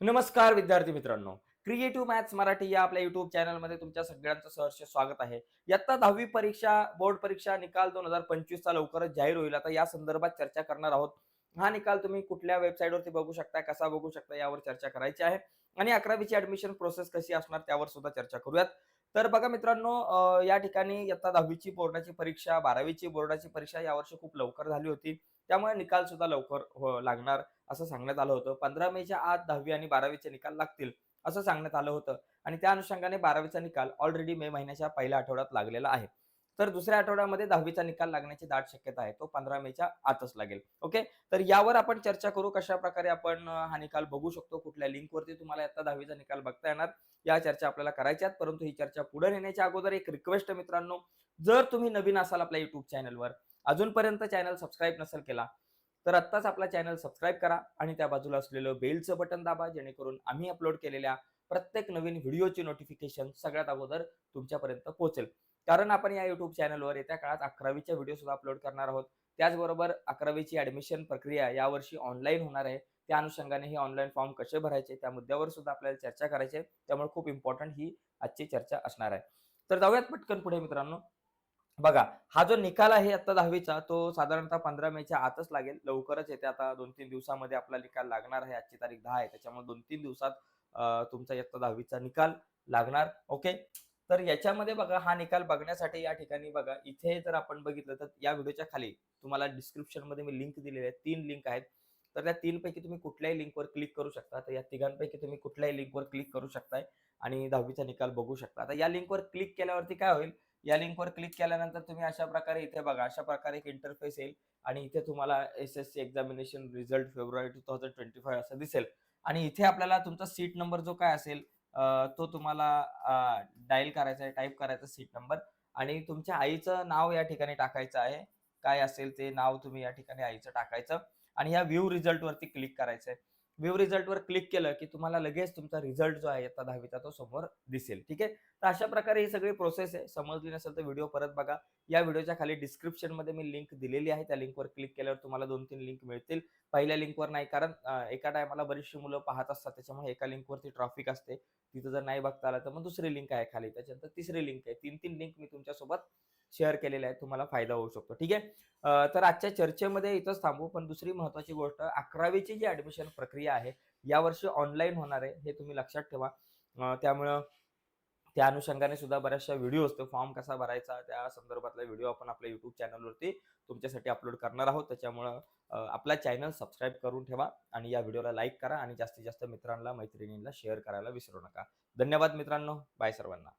नमस्कार विद्यार्थी मित्रांनो. क्रिएटिव्ह मॅथ्स मराठी या आपल्या युट्यूब चॅनलमध्ये तुमच्या सगळ्यांचं सहर्ष स्वागत आहे. यत्ता दहावी परीक्षा बोर्ड परीक्षा निकाल दोन हजार पंचवीसचा लवकरच जाहीर होईल. आता या संदर्भात चर्चा करणार आहोत. हा निकाल तुम्ही कुठल्या वेबसाईटवरती बघू शकता कसा बघू शकता यावर चर्चा करायची आहे. आणि अकरावीची ऍडमिशन प्रोसेस कशी असणार त्यावर सुद्धा चर्चा करूयात. तर बघा मित्रांनो या ठिकाणी यत्ता दहावीची बोर्डाची परीक्षा बारावीची बोर्डाची परीक्षा यावर्षी खूप लवकर झाली होती. त्यामुळे निकाल सुद्धा लवकर हो- लागणार असं सांगण्यात आलं होतं. पंधरा मेच्या आत दहावी आणि बारावीचे निकाल लागतील असं सांगण्यात आलं होतं. आणि त्या अनुषंगाने बारावीचा निकाल ऑलरेडी मे महिन्याच्या पहिल्या आठवड्यात लागलेला आहे. तर दुसऱ्या आठवड्यामध्ये दहावीचा निकाल लागण्याची दाट शक्यता आहे. तो पंधरा मेच्या आतच लागेल. ओके? तर यावर आपण चर्चा करू कशा प्रकारे आपण हा निकाल बघू शकतो कुठल्या लिंकवरती तुम्हाला आता दहावीचा निकाल बघता येणार या चर्चा आपल्याला करायच्या आहेत. परंतु ही चर्चा पुढे नेण्याच्या अगोदर एक रिक्वेस्ट मित्रांनो. जर तुम्ही नवीन असाल आपल्या युट्यूब चॅनलवर अजूनपर्यंत चॅनल सबस्क्राईब नसेल केला तर आत्ताच आपला चॅनल सबस्क्राईब करा आणि त्या बाजूला असलेलं बेलचं बटन दाबा जेणेकरून आम्ही अपलोड केलेल्या प्रत्येक नवीन व्हिडिओची नोटिफिकेशन सगळ्यात अगोदर तुमच्यापर्यंत पोहोचेल. कारण आपण या युट्यूब चॅनलवर येत्या काळात अकरावीच्या व्हिडिओ सुद्धा अपलोड करणार आहोत. त्याचबरोबर अकरावीची ऍडमिशन प्रक्रिया यावर्षी ऑनलाईन होणार आहे. त्या अनुषंगाने हे ऑनलाईन फॉर्म कसे भरायचे त्या मुद्द्यावर सुद्धा आपल्याला चर्चा करायची आहे. त्यामुळे खूप इम्पॉर्टंट ही आजची चर्चा असणार आहे. तर जाऊयात पटकन पुढे मित्रांनो. बघा हा जो निकाल आहे आता दहावीचा तो साधारणतः पंधरा मेच्या आतच लागेल. लवकरच येते आता दोन तीन दिवसामध्ये आपला निकाल लागणार आहे. आजची तारीख दहा आहे. त्याच्यामुळे दोन तीन दिवसात तुमचा इयत्ता दहावीचा निकाल लागणार. ओके? तर याच्यामध्ये बघा हा निकाल बघण्यासाठी या ठिकाणी बघा इथे जर आपण बघितलं तर या व्हिडिओच्या खाली तुम्हाला डिस्क्रिप्शनमध्ये मी लिंक दिलेली आहे तीन लिंक आहेत. तर त्या तीन पैकी तुम्ही कुठल्याही लिंकवर क्लिक करू शकता. तर या तिघांपैकी तुम्ही कुठल्याही लिंकवर क्लिक करू शकताय आणि दहावीचा निकाल बघू शकता. आता या लिंकवर क्लिक केल्यावरती काय होईल? या लिंकवर क्लिक केल्यानंतर तुम्ही अशा प्रकारे इथे बघा अशा प्रकारे एक इंटरफेस येईल आणि इथे तुम्हाला S S C examination result February two thousand twenty five असं दिसेल. आणि इथे आपल्याला तुमचा सीट नंबर जो काय असेल तो तुम्हाला डायल करायचा आहे टाईप करायचा सीट नंबर आणि तुमच्या आईचं नाव या ठिकाणी टाकायचं आहे. काय असेल ते नाव तुम्ही या ठिकाणी आईचं टाकायचं. आणि या व्ह्यू रिझल्ट वरती क्लिक करायचं आहे व्ह्यू रिझल्टवर क्लिक केलं की तुम्हाला लगेच तुमचा रिझल्ट जो आहे आता दहावीचा तो समोर दिसेल. ठीक आहे? तर अशा प्रकारे ही सगळी प्रोसेस आहे. समजली नसेल तर व्हिडिओ परत बघा. या व्हिडिओच्या खाली डिस्क्रिप्शनमध्ये मी लिंक दिलेली आहे. त्या लिंकवर क्लिक केल्यावर तुम्हाला दोन तीन लिंक मिळतील. पहिल्या लिंकवर नाही कारण एका टायमाला बरीचशी मुलं पाहत असतात. त्याच्यामुळे एका लिंकवरती ट्रॉफिक असते. तिथं जर नाही बघता आलं तर मग दुसरी लिंक आहे खाली. त्याच्यानंतर तिसरी लिंक आहे. तीन तीन लिंक मी तुमच्यासोबत शेअर केलेले आहे तुम्हाला फायदा होऊ शकतो. ठीक आहे? तर आजच्या चर्चेमध्ये इथंच थांबू पण दुसरी महत्वाची गोष्ट अकरावीची जी ऍडमिशन प्रक्रिया आहे यावर्षी ऑनलाईन होणार आहे हे तुम्ही लक्षात ठेवा. त्यामुळं त्या अनुषंगाने सुद्धा बऱ्याचशा व्हिडिओ असतो. फॉर्म कसा भरायचा त्या संदर्भातला व्हिडिओ आपण आपल्या युट्यूब चॅनलवरती तुमच्यासाठी अपलोड करणार आहोत. त्याच्यामुळं आपला चॅनल सबस्क्राईब करून ठेवा आणि या व्हिडिओला लाईक करा आणि जास्तीत जास्त मित्रांना मैत्रिणींना शेअर करायला विसरू नका. धन्यवाद मित्रांनो. बाय सर्वांना.